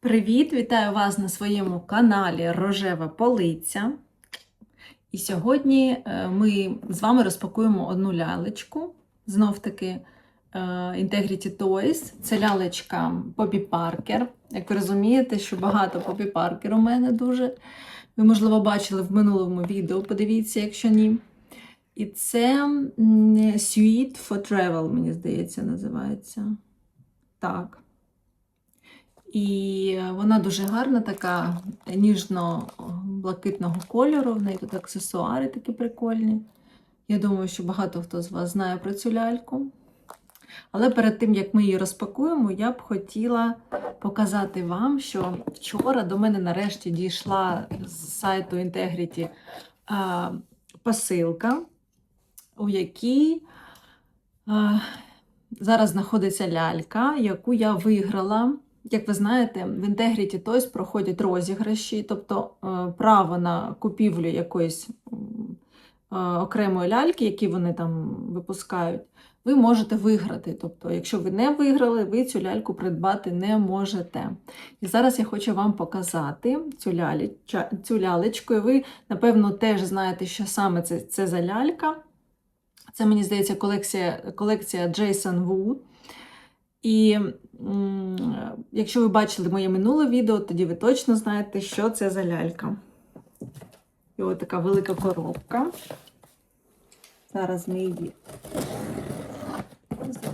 Привіт! Вітаю вас на своєму каналі Рожева Полиця. І сьогодні е, ми з вами розпакуємо одну лялечку. Знов таки е, Integrity Toys. Це лялечка Попі Паркер. Як ви розумієте, що багато Попі Паркер у мене дуже. Ви, можливо, бачили в минулому відео, подивіться, якщо ні. І це Suite for Travel, мені здається, називається. Так. І вона дуже гарна, така ніжно-блакитного кольору. В неї тут аксесуари такі прикольні. Я думаю, що багато хто з вас знає про цю ляльку. Але перед тим, як ми її розпакуємо, я б хотіла показати вам, що вчора до мене нарешті дійшла з сайту Integrity посилка, у якій зараз знаходиться лялька, яку я виграла. Як ви знаєте, в Integrity Toys проходять розіграші, тобто е, право на купівлю якоїсь е, окремої ляльки, які вони там випускають, ви можете виграти. Тобто, якщо ви не виграли, ви цю ляльку придбати не можете. І зараз я хочу вам показати цю, лялі, цю лялечку. І ви, напевно, теж знаєте, що саме це, це за лялька. Це, мені здається, колекція, колекція Jason Wu. І якщо ви бачили моє минуле відео, тоді ви точно знаєте, що це за лялька. І ось така велика коробка. Зараз ми її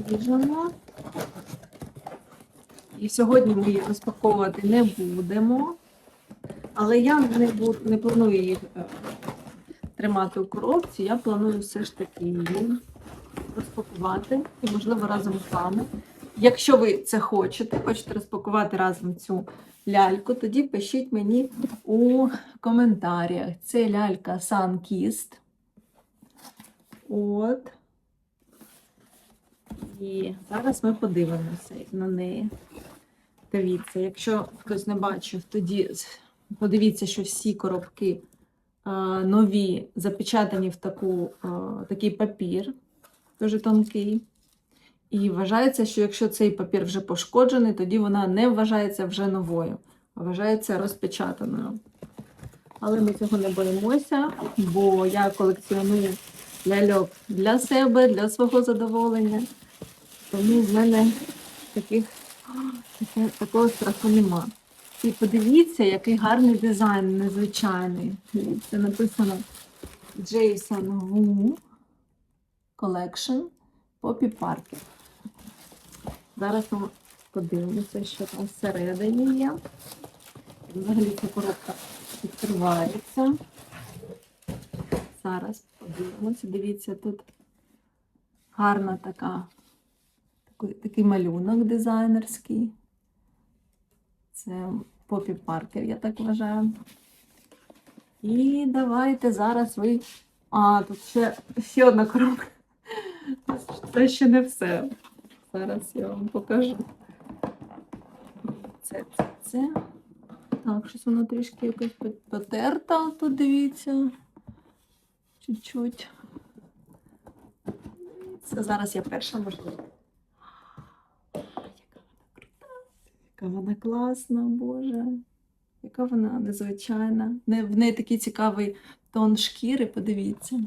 зріжемо. І сьогодні ми її розпаковувати не будемо. Але я не, буду, не планую їх е, тримати у коробці. Я планую все ж таки її розпакувати і, можливо, разом з вами. Якщо ви це хочете, хочете розпакувати разом цю ляльку, тоді пишіть мені у коментарях. Це лялька Sunkist. От. І зараз ми подивимося на неї. Дивіться, якщо хтось не бачив, тоді подивіться, що всі коробки е, нові запечатані в таку, е, такий папір, дуже тонкий. І вважається, що якщо цей папір вже пошкоджений, тоді вона не вважається вже новою, а вважається розпечатаною. Але ми цього не боїмося, бо я колекціоную ляльок для себе, для свого задоволення. Тому в мене таких, такого страху нема. І подивіться, який гарний дизайн, незвичайний. Це написано Jason Wu Collection Poppy Parker. Зараз ми подивимося, що там всередині є. Взагалі ця коробка відкривається. Зараз подивимося. Дивіться, тут гарна така, такий, такий малюнок дизайнерський. Це Попі Паркер, я так вважаю. І давайте зараз ви. А, тут ще, ще одна коробка. Це ще не все. Зараз я вам покажу. Це, це, це. Так, щось воно трішки якось потерта, тут дивіться. Чуть-чуть. Це зараз я перша можливо. Яка вона крута, яка вона класна, Боже. Яка вона незвичайна. В неї такий цікавий тон шкіри, подивіться.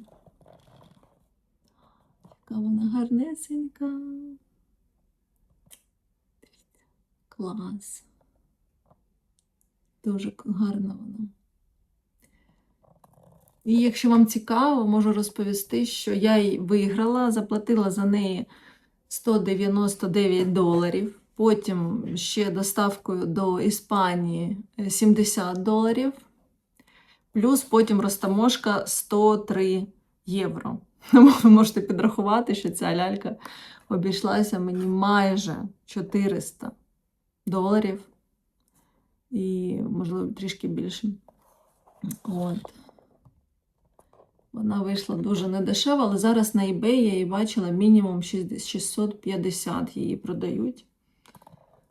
Яка вона гарнесенька. Клас. Дуже гарна вона. І якщо вам цікаво, можу розповісти, що я її виграла, заплатила за неї 199 доларів. Потім ще доставкою до Іспанії е, 70 доларів. Плюс потім розтаможка 103 євро. Ви можете підрахувати, що ця лялька обійшлася мені майже 400 доларів. І, можливо, трішки більше. От. Вона вийшла дуже недешево, але зараз на eBay я її бачила мінімум 650 її продають.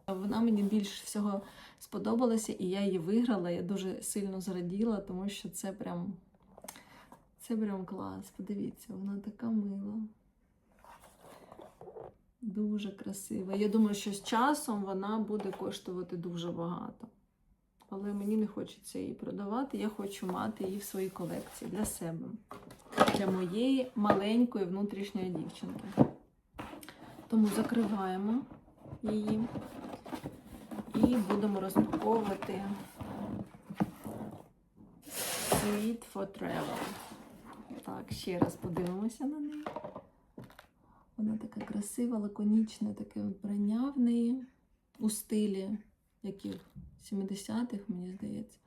Вона мені більш всього сподобалася, і я її виграла. Я дуже сильно зраділа, тому що це прям, це прям клас. Подивіться, вона така мила. Дуже красива. Я думаю, що з часом вона буде коштувати дуже багато. Але мені не хочеться її продавати. Я хочу мати її в своїй колекції для себе, для моєї маленької внутрішньої дівчинки. Тому закриваємо її і будемо розпаковувати Sweet for Travel. Так, ще раз подивимося на неї. Вона така красива, лаконічна, таке вбрання в неї у стилі яких 70-х, мені здається.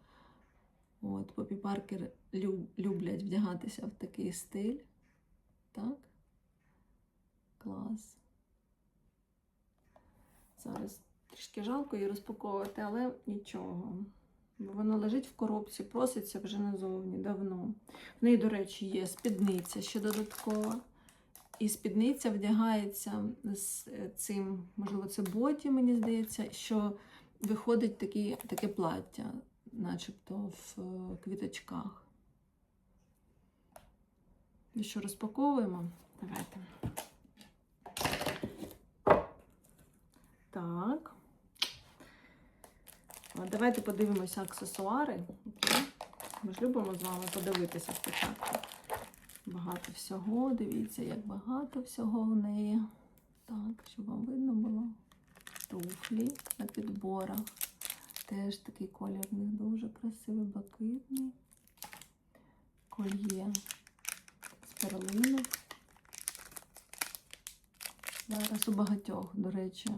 От, Попі Паркер люб, люблять вдягатися в такий стиль. Так? Клас. Зараз трішки жалко її розпаковувати, але нічого. Бо Воно лежить в коробці, проситься вже назовні давно. В неї, до речі, є спідниця ще додаткова. І спідниця вдягається з цим, можливо, це боті, мені здається, що виходить такі, таке плаття, начебто в е, квіточках. І що розпаковуємо? Давайте. Так. Давайте подивимося аксесуари. Ми ж любимо з вами подивитися спочатку. Багато всього. Дивіться, як багато всього в неї. Так, щоб вам видно було. Туфлі на підборах. Теж такий колір в них дуже красивий, блакитний. Кольє з перлинок. Зараз у багатьох, до речі,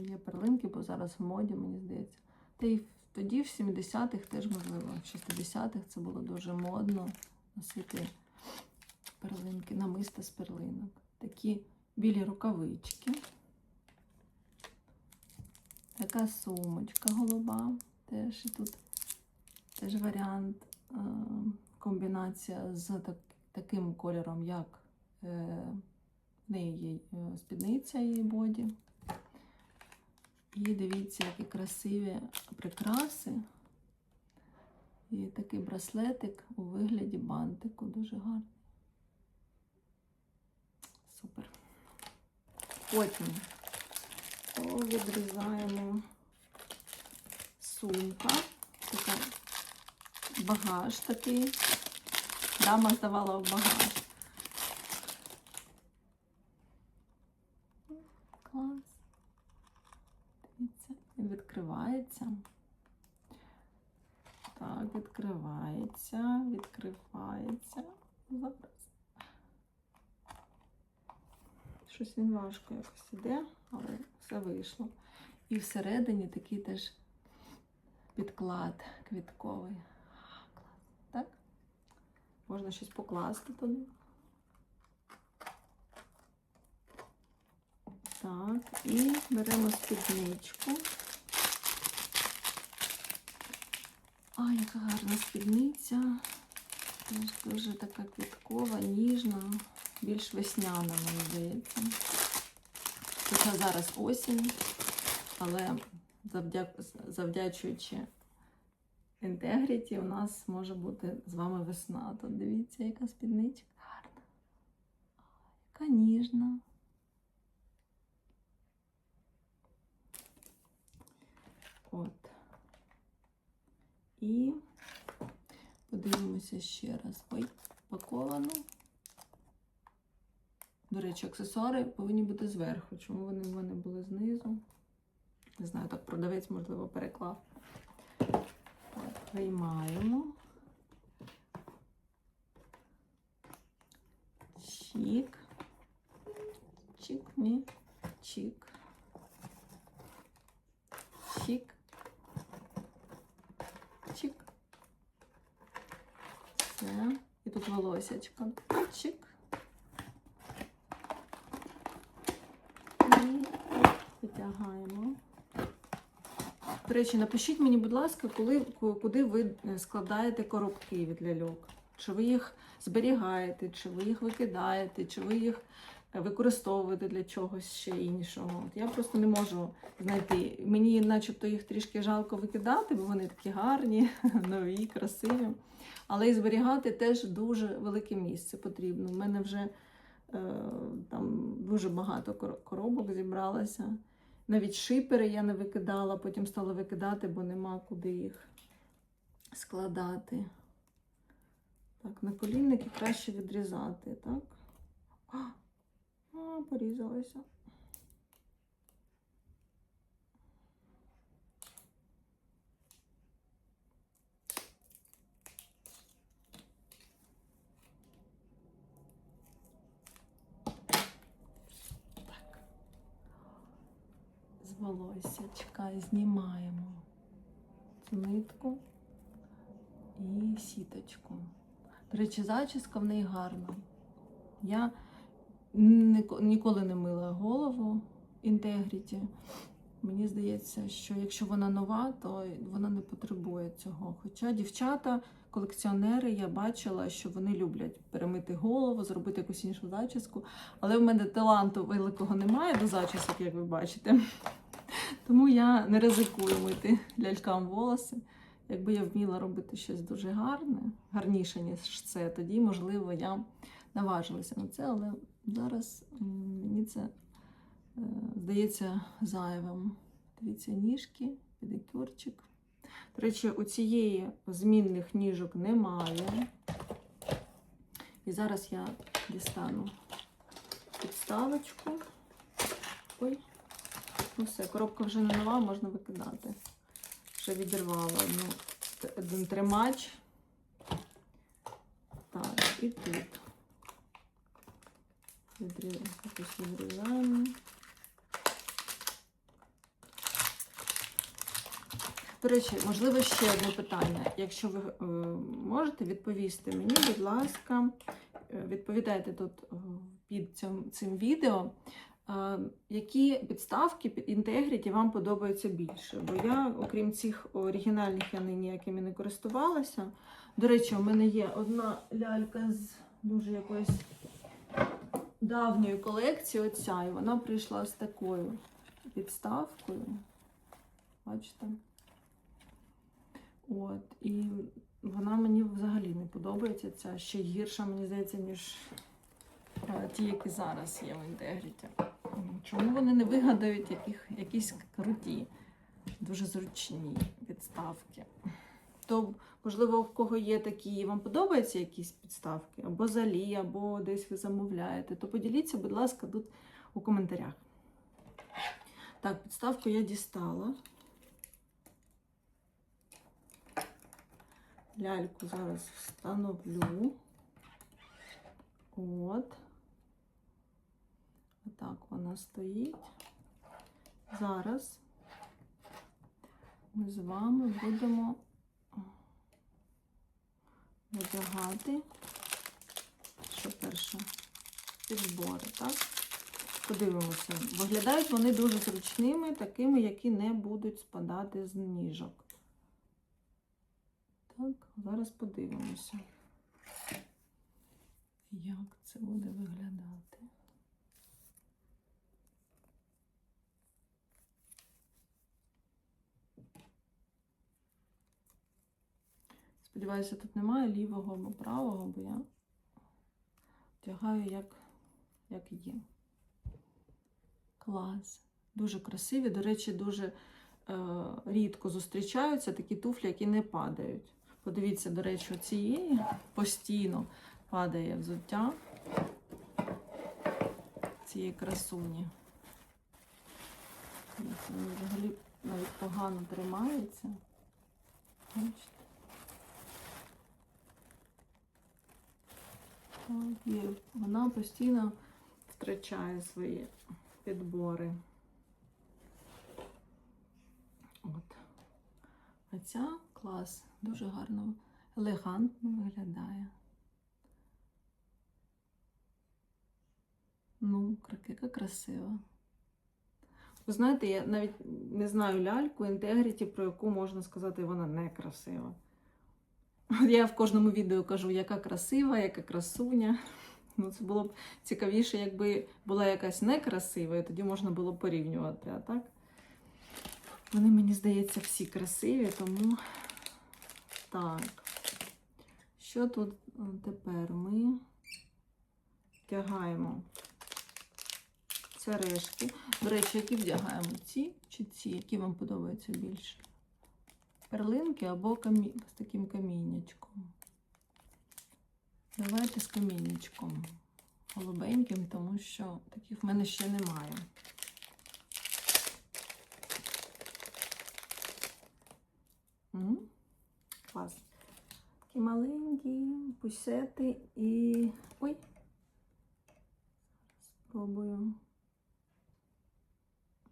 є перлинки, бо зараз в моді, мені здається. Та й тоді, в 70-х, теж можливо, в 60-х це було дуже модно носити перлинки, намиста з перлинок. Такі білі рукавички. Така сумочка голуба. Теж і тут теж варіант, е, комбінація з так, таким кольором, як е, в неї є е, спідниця її боді. І дивіться, які красиві прикраси. І такий браслетик у вигляді бантику дуже гарний. Супер. Потім відрізаємо сумка. Така багаж такий. Дама здавала в багаж. Клас. Дивіться, відкривається. Так, відкривається, відкривається. Зараз. Щось він важко якось іде, але все вийшло. І всередині такий теж підклад квітковий. Так? Можна щось покласти туди. Так, і беремо спідничку. А, яка гарна спідниця. Теж дуже така квіткова, ніжна, більш весняна, мені здається. Хоча зараз осінь, але завдяк... завдячуючи інтегріті, у нас може бути з вами весна. Тут дивіться, яка спідничка гарна. Яка ніжна. От. І подивимося ще раз. Ой, паковано. До речі, аксесуари повинні бути зверху. Чому вони в мене були знизу? Не знаю, так продавець, можливо, переклав. Так, Виймаємо. Чік. Чік, ні. Чік. Чік. Чік. Все. І тут волосячко. Чик. І витягаємо. До речі, напишіть мені, будь ласка, коли, куди ви складаєте коробки від ляльок. Чи ви їх зберігаєте, чи ви їх викидаєте, чи ви їх використовуєте для чогось ще іншого. От я просто не можу знайти. Мені начебто їх трішки жалко викидати, бо вони такі гарні, нові, красиві. Але і зберігати теж дуже велике місце потрібно. У мене вже Е, Там дуже багато коробок зібралося. Навіть шипери я не викидала, потім стала викидати, бо нема куди їх складати. Так, на колінники краще відрізати, так? А, а, З знімаємо нитку і сіточку. До речі, зачіска в неї гарна. Я ніколи не мила голову інтегріті. Мені здається, що якщо вона нова, то вона не потребує цього. Хоча дівчата, колекціонери, я бачила, що вони люблять перемити голову, зробити якусь іншу зачіску. Але в мене таланту великого немає до зачісок, як ви бачите. Тому я не ризикую мити лялькам волоси. Якби я вміла робити щось дуже гарне, гарніше, ніж це, тоді, можливо, я наважилася на це, але зараз мені це е, здається зайвим. Дивіться, ніжки, педикюрчик. До речі, у цієї змінних ніжок немає. І зараз я дістану підставочку. Ой, ну все, коробка вже не нова, можна викидати. Вже відірвала одну, один тримач. Так, і тут. Відрізаємо, якось відрізаємо. До речі, можливо, ще одне питання. Якщо ви е, можете відповісти мені, будь ласка, е, відповідайте тут е, під цим, цим відео. Які підставки під Integrity вам подобаються більше? Бо я, окрім цих оригінальних, я ніякими не користувалася. До речі, у мене є одна лялька з дуже якоїсь давньої колекції, оця, і вона прийшла з такою підставкою. Бачите? От, і вона мені взагалі не подобається. Ця ще гірша, мені здається, ніж е, ті, які зараз є в інтегріті. Чому вони не вигадають яких, якісь круті, дуже зручні підставки? То, можливо, в кого є такі, вам подобаються якісь підставки, або залі, або десь ви замовляєте, то поділіться, будь ласка, тут у коментарях. Так, підставку я дістала. Ляльку зараз встановлю. От. Отак вона стоїть. Зараз ми з вами будемо одягати, що перше, підбори, так? Подивимося. Виглядають вони дуже зручними, такими, які не будуть спадати з ніжок. Так, зараз подивимося, як це буде виглядати. Сподіваюся, тут немає лівого або правого, бо я вдягаю як, як є. Клас. Дуже красиві. До речі, дуже е, рідко зустрічаються такі туфлі, які не падають. Подивіться, до речі, цієї постійно падає взуття цієї красуні. Дивіться, взагалі навіть погано тримається. Бачите? І вона постійно втрачає свої підбори. От. А клас дуже гарно, елегантно виглядає. Ну, яка красива. Ви знаєте, я навіть не знаю ляльку інтегріті, про яку можна сказати, вона не красива. Я в кожному відео кажу, яка красива, яка красуня. Ну, це було б цікавіше, якби була якась некрасива, і тоді можна було порівнювати. А так? Вони, мені здається, всі красиві, тому так. Що тут тепер ми вдягаємо сережки. До речі, які вдягаємо? Ці чи ці, які вам подобаються більше? Перлинки або камі... з таким каміннячком. Давайте з каміннячком. Голубеньким, тому що таких в мене ще немає. Клас. Такі маленькі пусети і. Ой! Спробую.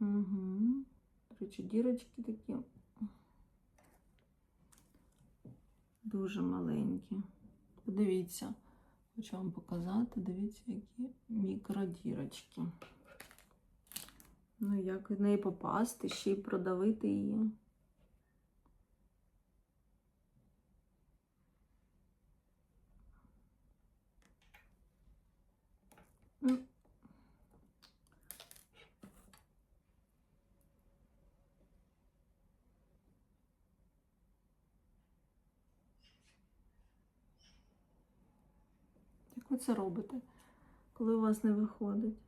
Угу. До речі, дірочки такі. Дуже маленькі. Подивіться, хочу вам показати. Дивіться, які мікродірочки. Ну, як в неї попасти, ще й продавити її. Ну, Як ви це робите, коли у вас не виходить?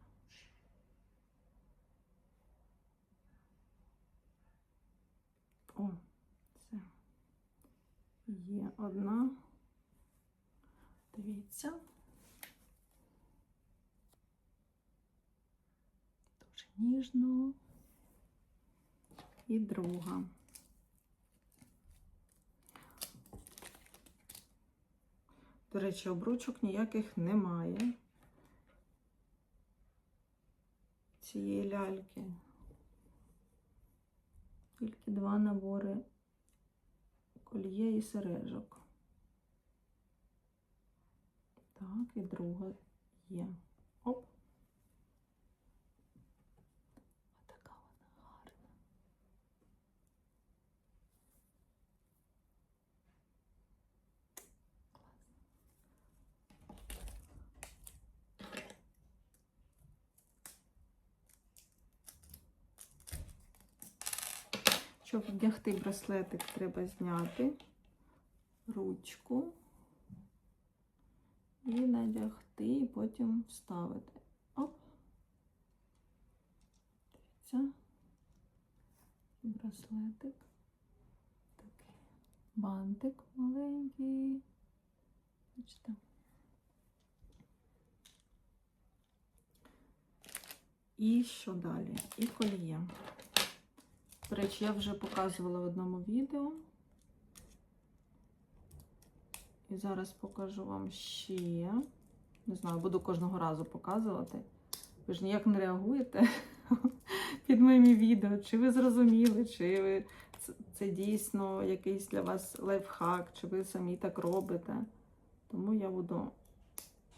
О, це є одна. Дивіться. Дуже ніжно. І друга. До речі, обручок ніяких немає. Цієї ляльки. Тільки два набори кольє і сережок. Так, і друга є. Оп. Отака вона гарна. Щоб вдягти браслетик, треба зняти ручку і надягти, і потім вставити. Оп. Дивіться. Браслетик. Такий бантик маленький. Бачите? І що далі? І кольє. До речі, я вже показувала в одному відео. І зараз покажу вам ще. Не знаю, буду кожного разу показувати. Ви ж ніяк не реагуєте під моїми відео. Чи ви зрозуміли, чи ви це, дійсно якийсь для вас лайфхак, чи ви самі так робите. Тому я буду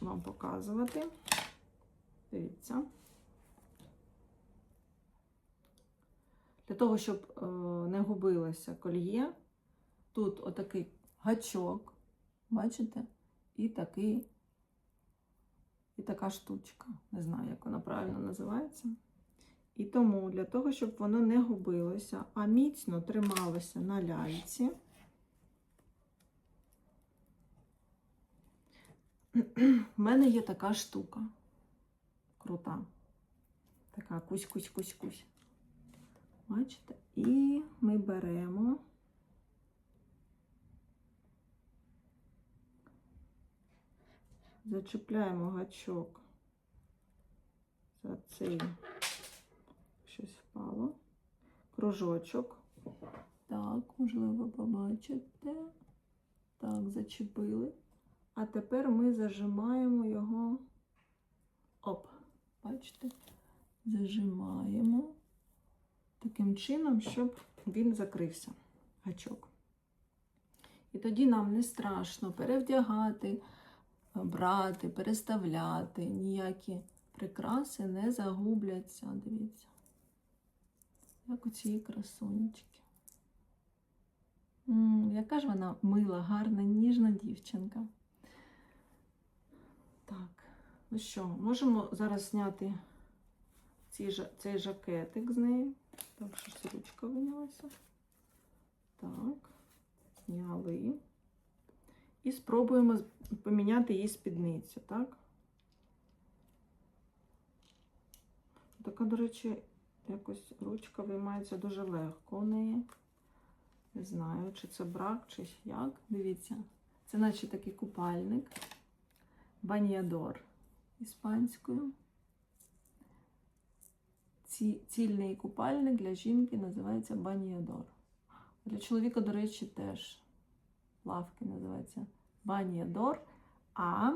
вам показувати. Дивіться. Для того, щоб е, не губилося кольє, тут отакий гачок, бачите? І такий, і така штучка. Не знаю, як вона правильно називається. І тому для того, щоб воно не губилося, а міцно трималося на ляльці, в мене є така штука. Крута. Така кусь-кусь-кусь-кусь. Бачите? І ми беремо зачепляємо гачок за цей щось впало, кружочок. Так, можливо, побачите. Так, зачепили. А тепер ми зажимаємо його. Оп, бачите? Зажимаємо таким чином, щоб він закрився, гачок. І тоді нам не страшно перевдягати, брати, переставляти, ніякі прикраси не загубляться. Дивіться, як у цієї красунечки. Яка ж вона мила, гарна, ніжна дівчинка. Так, ну що, можемо зараз зняти ці, цей жакетик з неї. Так, щось ручка винялася. Так, зняли. І спробуємо поміняти її спідницю, так? Така, до речі, якось ручка виймається дуже легко у неї. Не знаю, чи це брак, чи як. Дивіться. Це наче такий купальник. Баніадор іспанською. Ці, цільний купальник для жінки називається баніадор. Для чоловіка, до речі, теж лавки називається баніадор. А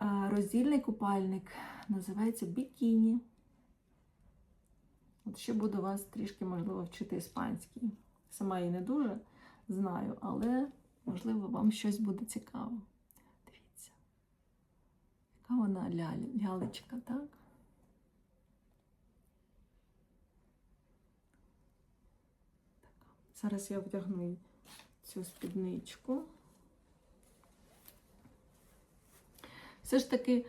е, роздільний купальник називається бікіні. От ще буду вас трішки, можливо, вчити іспанський. Сама її не дуже знаю, але, можливо, вам щось буде цікаво. Дивіться. Яка вона лялечка, так? Зараз я вдягну цю спідничку. Все ж таки,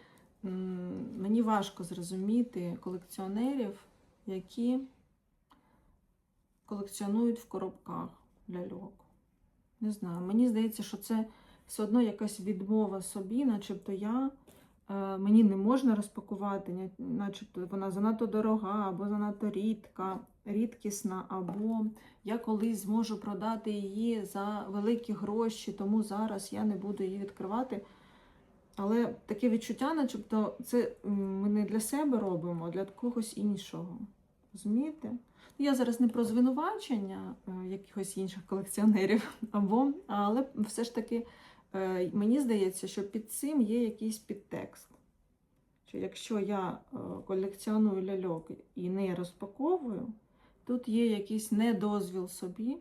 мені важко зрозуміти колекціонерів, які колекціонують в коробках ляльок. Не знаю, мені здається, що це все одно якась відмова собі, начебто я. Е, Мені не можна розпакувати, начебто вона занадто дорога, або занадто рідка, рідкісна, або я колись зможу продати її за великі гроші, тому зараз я не буду її відкривати. Але таке відчуття, начебто, це ми не для себе робимо, а для когось іншого. Розумієте? Я зараз не про звинувачення е, якихось інших колекціонерів, або, але все ж таки мені здається, що під цим є якийсь підтекст. Що якщо я е, колекціоную ляльок і не розпаковую, тут є якийсь недозвіл собі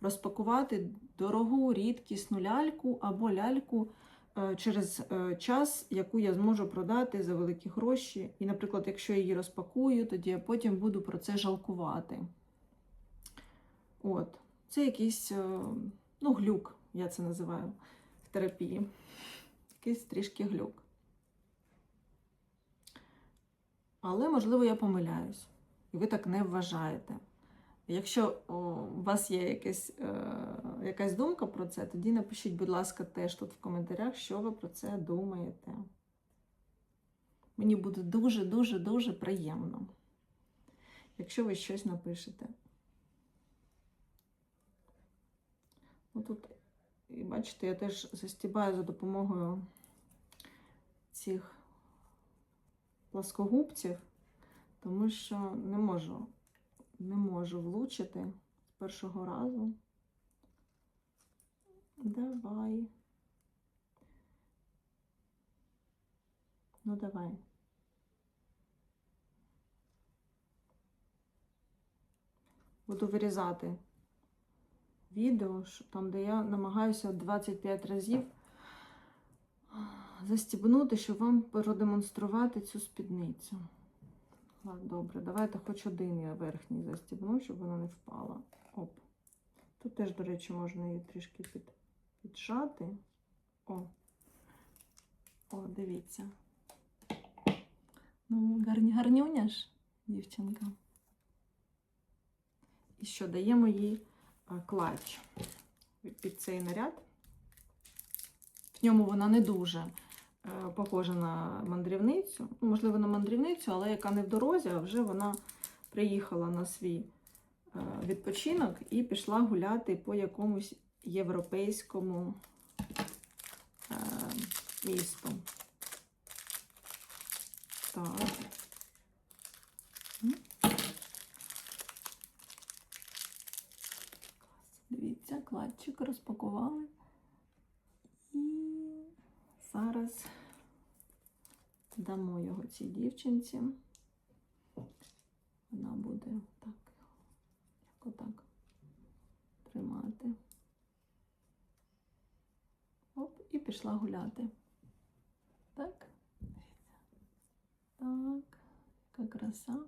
розпакувати дорогу рідкісну ляльку або ляльку е, через е, час, яку я зможу продати за великі гроші. І, наприклад, якщо я її розпакую, тоді я потім буду про це жалкувати. От. Це якийсь е, ну, глюк, я це називаю терапії. Якийсь трішки глюк. Але, можливо, я помиляюсь, і ви так не вважаєте. Якщо о, у вас є якась, е, якась думка про це, тоді напишіть, будь ласка, теж тут в коментарях, що ви про це думаєте. Мені буде дуже-дуже-дуже приємно, якщо ви щось напишете. Ну, тут, і бачите, я теж застібаю за допомогою цих пласкогубців, тому що не можу не можу влучити з першого разу. Давай. Ну, давай. Буду вирізати відео, там, де я намагаюся 25 разів застібнути, щоб вам продемонструвати цю спідницю. Ладно, добре, давайте хоч один я верхній застібну, щоб вона не впала. Оп. Тут теж, до речі, можна її трішки під, піджати. О. О, дивіться. Ну, гарні, гарнюня ж, дівчинка. І що, даємо їй а, клач під цей наряд. В ньому вона не дуже е, похожа на мандрівницю. Ну, можливо, на мандрівницю, але яка не в дорозі, а вже вона приїхала на свій е, відпочинок і пішла гуляти по якомусь європейському е, місту. Так. М? Клас. Дивіться, кладчик розпакували. І зараз дамо його цій дівчинці. Вона буде так, як отак тримати. Оп, і пішла гуляти. Так. Так, яка краса.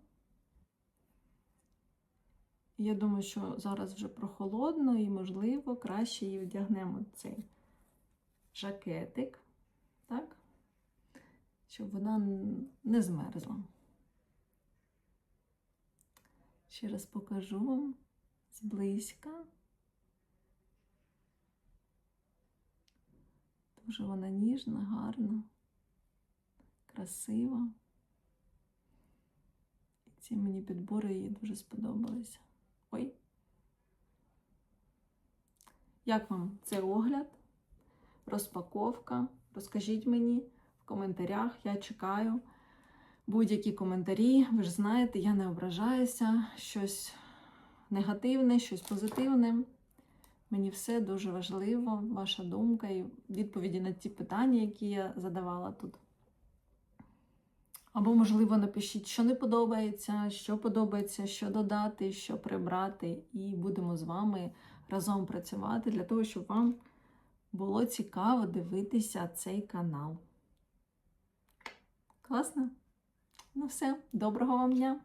Я думаю, що зараз вже прохолодно і, можливо, краще її вдягнемо цей жакетик, так? Щоб вона не змерзла. Ще раз покажу вам зблизька. Дуже вона ніжна, гарна, красива. І Ці мені підбори їй дуже сподобалися. Ой. Як вам цей огляд? Розпаковка? Розкажіть мені в коментарях, я чекаю. Будь-які коментарі, ви ж знаєте, я не ображаюся, щось негативне, щось позитивне. Мені все дуже важливо, ваша думка і відповіді на ті питання, які я задавала тут. Або, можливо, напишіть, що не подобається, що подобається, що додати, що прибрати, і будемо з вами разом працювати для того, щоб вам було цікаво дивитися цей канал. Класно? Ну все, доброго вам дня!